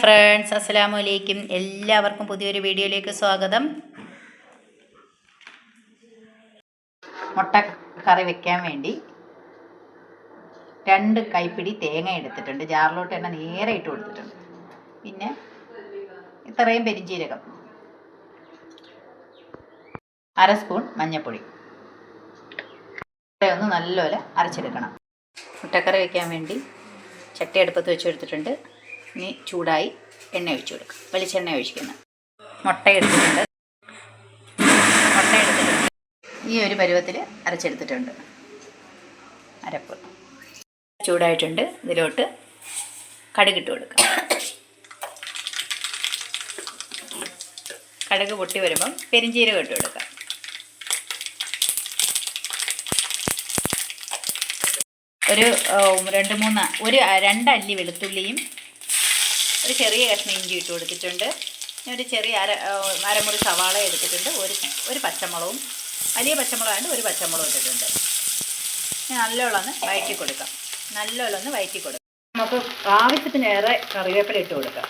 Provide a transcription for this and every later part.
Friends അസ്സലാമു അലൈക്കും. എല്ലാവർക്കും പുതിയൊരു വീഡിയോയിലേക്ക് സ്വാഗതം. മുട്ട കറി വെക്കാൻ വേണ്ടി രണ്ട് കൈപ്പിടി തേങ്ങ എടുത്തിട്ടുണ്ട്. ജാറിലോട്ട് തന്നെ നേരെ ഇട്ട് കൊടുത്തിട്ടുണ്ട്. പിന്നെ ഇത്രയും പെരിഞ്ചീരകം. അര സ്പൂൺ മഞ്ഞൾപ്പൊടി ഒന്ന് നല്ലപോലെ അരച്ചെടുക്കണം. മുട്ടക്കറി വെക്കാൻ വേണ്ടി ചട്ടി അടുപ്പത്ത് വെച്ച് എടുത്തിട്ടുണ്ട് ഇനി ചൂടായി എണ്ണ ഒഴിച്ചു കൊടുക്കും. വെളിച്ചെണ്ണ ഒഴിക്കുന്നത് മുട്ട എടുത്തിട്ടുണ്ട്. മുട്ട എടുത്തിട്ടുണ്ട്. ഈ ഒരു പരുവത്തിൽ അരച്ചെടുത്തിട്ടുണ്ട്. അരപ്പ്. ചൂടായിട്ടുണ്ട്. ഇതിലോട്ട് കടുകിട്ട് കൊടുക്കാം. കടുക് പൊട്ടി വരുമ്പം പെരിഞ്ചീരകം ഇട്ട് കൊടുക്കാം. ഒരു രണ്ട് മൂന്ന് ഒരു രണ്ടല്ലി വെളുത്തുള്ളിയും ഒരു ചെറിയ കഷ്ണം ഇഞ്ചി ഇട്ട് കൊടുത്തിട്ടുണ്ട്. ഞാൻ ഒരു ചെറിയ അര അരമുറി സവാള എടുത്തിട്ടുണ്ട്. ഒരു ഒരു പച്ചമുളകും വലിയ പച്ചമുളകാണ്ട് ഒരു പച്ചമുളകും ഇട്ടിട്ടുണ്ട്. നല്ലോണം ഒന്ന് വയറ്റി കൊടുക്കാം. നല്ലോണം ഒന്ന് വയറ്റി കൊടുക്കാം. നമുക്ക് ആവശ്യത്തിനേറെ കറിവേപ്പില ഇട്ട് കൊടുക്കാം.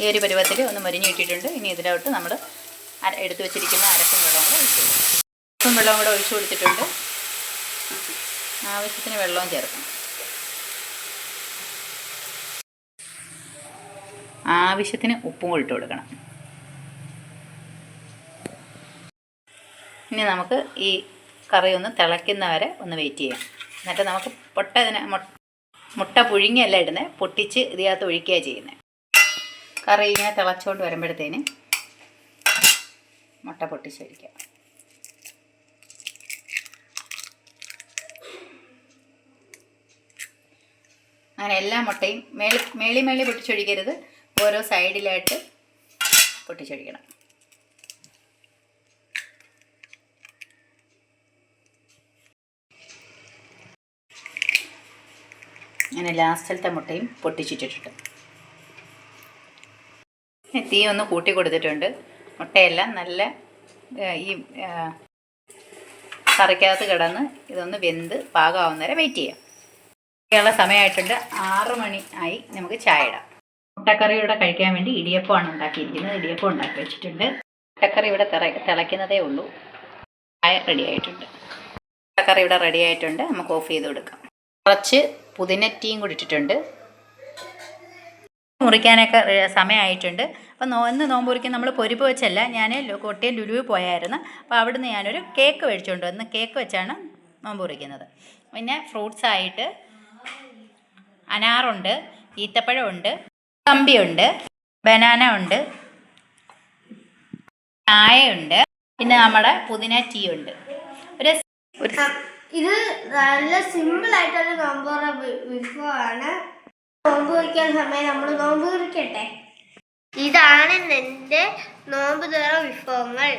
ഈ ഒരു പരുവത്തിൽ ഒന്ന് മരിഞ്ഞിട്ടിട്ടുണ്ട് ഇനി ഇതിലോട്ട് നമ്മൾ എടുത്തു വെച്ചിരിക്കുന്ന അരപ്പും വെള്ളം കൂടെ ഒഴിച്ചു കൊടുക്കും. വെള്ളവും കൂടെ ഒഴിച്ചു കൊടുത്തിട്ടുണ്ട്. ആവശ്യത്തിന് വെള്ളവും ചേർക്കണം ആവശ്യത്തിന് ഉപ്പും കൂടി കൊടുക്കണം. ഇനി നമുക്ക് ഈ കറി ഒന്ന് തിളയ്ക്കുന്ന വരെ ഒന്ന് വെയിറ്റ് ചെയ്യാം. എന്നിട്ട് നമുക്ക് പൊട്ട ഇതിനെ മുട്ട പുഴുങ്ങിയല്ല ഇടുന്നത് പൊട്ടിച്ച് ഇതിനകത്ത് ഒഴിക്കുക ചെയ്യുന്നത് കറി ഇങ്ങനെ തിളച്ചുകൊണ്ട് വരുമ്പോഴത്തേന് മുട്ട പൊട്ടിച്ചൊഴിക്കാം അങ്ങനെ എല്ലാ മുട്ടയും മേളി മേളി മേളി പൊട്ടിച്ചൊഴിക്കരുത് ഓരോ സൈഡിലായിട്ട് പൊട്ടിച്ചൊഴിക്കണം. അങ്ങനെ ലാസ്റ്റിലത്തെ മുട്ടയും പൊട്ടിച്ചിട്ടിട്ടുണ്ട്. തീ ഒന്ന് കൂട്ടി കൊടുത്തിട്ടുണ്ട്. മുട്ടയെല്ലാം നല്ല ഈ കറിക്കകത്ത് കിടന്ന് ഇതൊന്ന് വെന്ത് പാകമാവുന്ന വരെ വെയിറ്റ് ചെയ്യാം. ഉള്ള സമയമായിട്ടുണ്ട്. ആറ് മണി ആയി നമുക്ക് ചായ ഇടാം. മുട്ടക്കറിയുടെ കഴിക്കാൻ വേണ്ടി ഇടിയപ്പമാണ് ഉണ്ടാക്കിയിരിക്കുന്നത്. ഇടിയപ്പം ഉണ്ടാക്കി വെച്ചിട്ടുണ്ട്. മുട്ടക്കറി ഇവിടെ തിള തിളയ്ക്കുന്നതേ ഉള്ളൂ. ചായ റെഡി ആയിട്ടുണ്ട്. മുട്ടക്കറി ഇവിടെ റെഡി ആയിട്ടുണ്ട്. നമുക്ക് ഓഫ് ചെയ്ത് കൊടുക്കാം. കുറച്ച് പുതിനറ്റിയും കൂടി ഇട്ടിട്ടുണ്ട്. മുറിക്കാനൊക്കെ സമയമായിട്ടുണ്ട്. അപ്പോൾ നോ ഇന്ന് നോമ്പ് മുറിക്കാൻ നമ്മൾ പൊരിപ്പ് വെച്ചല്ല. ഞാൻ ലു- ലുലുവ് പോയായിരുന്നു. അപ്പോൾ അവിടുന്ന് ഞാനൊരു കേക്ക് മേടിച്ചുകൊണ്ട് വന്ന് കേക്ക് വെച്ചാണ് നോമ്പ് മുറിക്കുന്നത്. പിന്നെ ഫ്രൂട്ട്സായിട്ട് അനാറുണ്ട് ഈത്തപ്പഴമുണ്ട് കമ്പിയുണ്ട് ബനാന ഉണ്ട് ചായയുണ്ട് പിന്നെ നമ്മുടെ പുതിന ടീ ഉണ്ട് ഒരു ഇത് നല്ല സിമ്പിൾ ആയിട്ടുള്ള നോമ്പോറ വിഭവമാണ്. നോമ്പ് കുറിക്കാൻ സമയം നമ്മൾ നോമ്പ് കുറിക്കട്ടെ ഇതാണ് എന്റെ നോമ്പ് തുറ വിഭവങ്ങൾ.